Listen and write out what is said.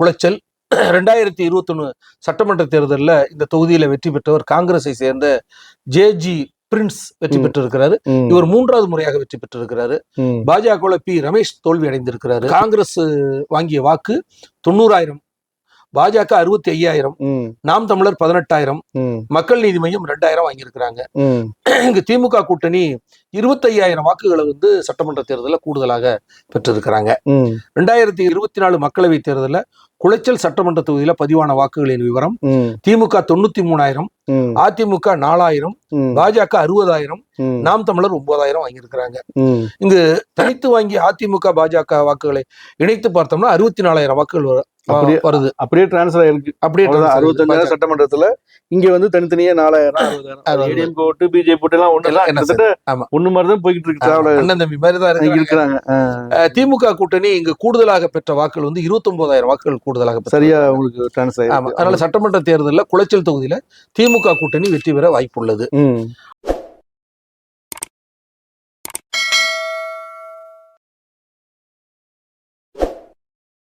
குளச்சல் ரெண்டாயிரத்தி இருபத்தொன்னு சட்டமன்ற தேர்தலில் இந்த தொகுதியில வெற்றி பெற்றவர் காங்கிரஸை சேர்ந்த ஜே ஜி பிரின்ஸ் வெற்றி. பெற்றிருக்கிறாரு. இவர் மூன்றாவது முறையாக வெற்றி பெற்றிருக்கிறாரு. பாஜக பி. ரமேஷ் தோல்வி அடைந்திருக்கிறாரு. காங்கிரஸ் வாங்கிய வாக்கு தொண்ணூறாயிரம் பாஜக அறுபத்தி ஐயாயிரம் நாம் தமிழர் பதினெட்டாயிரம் மக்கள் நீதி மையம் ரெண்டாயிரம் வாங்கியிருக்கிறாங்க. இங்கு திமுக கூட்டணி இருபத்தையாயிரம் வாக்குகளை வந்து சட்டமன்ற தேர்தலில் கூடுதலாக பெற்றிருக்கிறாங்க. ரெண்டாயிரத்தி இருபத்தி நாலு மக்களவைத் தேர்தலில் குளச்சல் சட்டமன்ற தொகுதியில பதிவான வாக்குகளின் விவரம் திமுக தொண்ணூத்தி மூணாயிரம் அதிமுக நாலாயிரம் பாஜக அறுபதாயிரம் நாம் தமிழர் ஒன்பதாயிரம் வாங்கியிருக்கிறாங்க. இங்கு தனித்து வாங்கிய அதிமுக பாஜக வாக்குகளை இணைத்து பார்த்தோம்னா அறுபத்தி நாலாயிரம் வாக்குகள் வருது. அப்படியே டிரான்ஸ்ஃபர் ஆயிருக்கு. அப்படியே. அறுபத்தஞ்சாயிரம் சட்டமன்றத்துல இங்க வந்து தனித்தனியா நாலாயிரம். ஓட்டு பிஜேபி ஓட்டு எல்லாம் ஒண்ணு. ஒண்ணு மாதிரி தான் போய்கிட்டு இருக்கு அண்ணன் தம்பி மாதிரி தான் இருக்கிறாங்க. திமுக கூட்டணி இங்கு கூடுதலாக பெற்ற வாக்குகள் வந்து இருபத்தொன்பதாயிரம் வாக்குகள் கூடுதலாக. சரியா உங்களுக்கு டிரான்ஸ்ஃபர் ஆமா. அதனால சட்டமன்ற தேர்தலில் குளச்சல் தொகுதியில திமுக கூட்டணி வெற்றி பெற வாய்ப்புள்ளது.